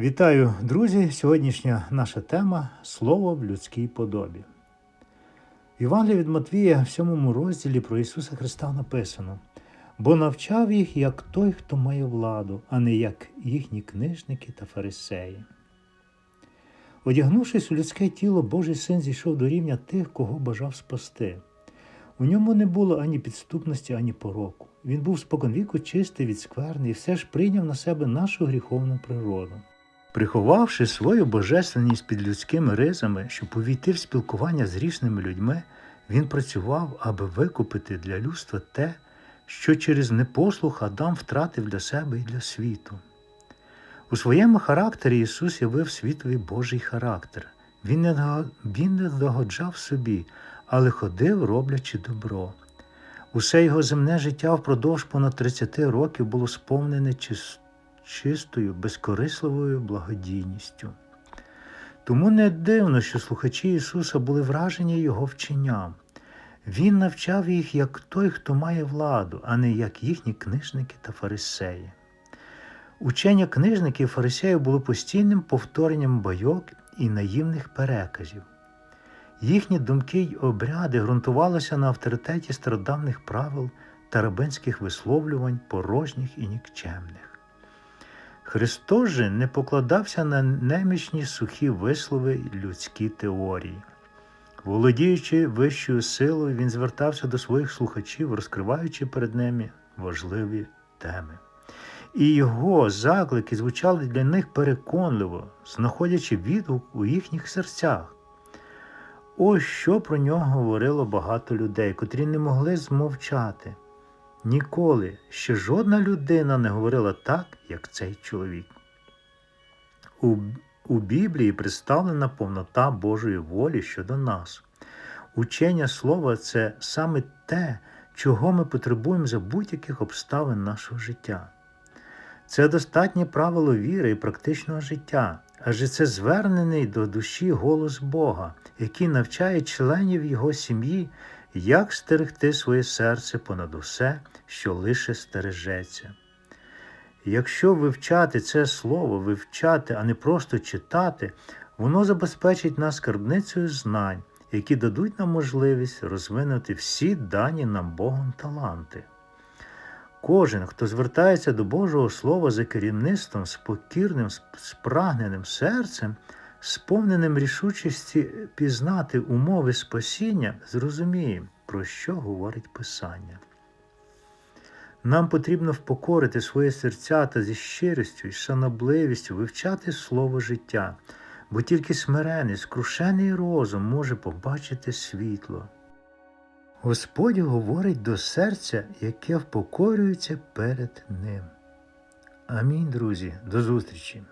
Вітаю, друзі! Сьогоднішня наша тема Слово в людській подобі. В Євангелії від Матвія в сьомому розділі про Ісуса Христа написано: бо навчав їх як той, хто має владу, а не як їхні книжники та фарисеї. Одягнувшись у людське тіло, Божий син зійшов до рівня тих, кого бажав спасти. У ньому не було ані підступності, ані пороку. Він був споконвіку чистий від скверни і все ж прийняв на себе нашу гріховну природу. Приховавши свою божественність під людськими ризами, щоб увійти в спілкування з грішними людьми, він працював, аби викупити для людства те, що через непослух Адам втратив для себе і для світу. У своєму характері Ісус явив світові Божий характер. Він не, він не догоджав собі, але ходив, роблячи добро. Усе його земне життя впродовж понад 30 років було сповнене чис- чистою, безкорисливою благодійністю. Тому не дивно, що слухачі Ісуса були вражені Його вченням. Він навчав їх як той, хто має владу, а не як їхні книжники та фарисеї. Учення книжників і фарисеїв було постійним повторенням байок і наївних переказів. Їхні думки й обряди ґрунтувалися на авторитеті стародавних правил та рабинських висловлювань порожніх і нікчемних. Христос же не покладався на немічні сухі вислови людські теорії. Володіючи вищою силою, він звертався до своїх слухачів, розкриваючи перед ними важливі теми. І його заклики звучали для них переконливо, знаходячи відгук у їхніх серцях. Ось що про нього говорило багато людей, котрі не могли змовчати. Ніколи ще жодна людина не говорила так, як цей чоловік. У, у Біблії представлена повнота Божої волі щодо нас. Учення слова це саме те, чого ми потребуємо за будь-яких обставин нашого життя. Це достатнє правило віри і практичного життя, адже це звернений до душі голос Бога, який навчає членів його сім'ї, як стерегти своє серце понад усе, що лише стережеться. Якщо вивчати це слово, вивчати, а не просто читати, воно забезпечить нас скарбницею знань, які дадуть нам можливість розвинути всі дані нам Богом таланти. Кожен, хто звертається до Божого Слова за керівництвом з покірним, спрагненим серцем, сповненим рішучості пізнати умови спасіння, зрозуміє, про що говорить Писання. Нам потрібно впокорити свої серця та зі щирістю і шанобливістю вивчати слово життя, бо тільки смирений, скрушений розум може побачити світло. Господь говорить до серця, яке впокорюється перед Ним. Амінь, друзі, до зустрічі!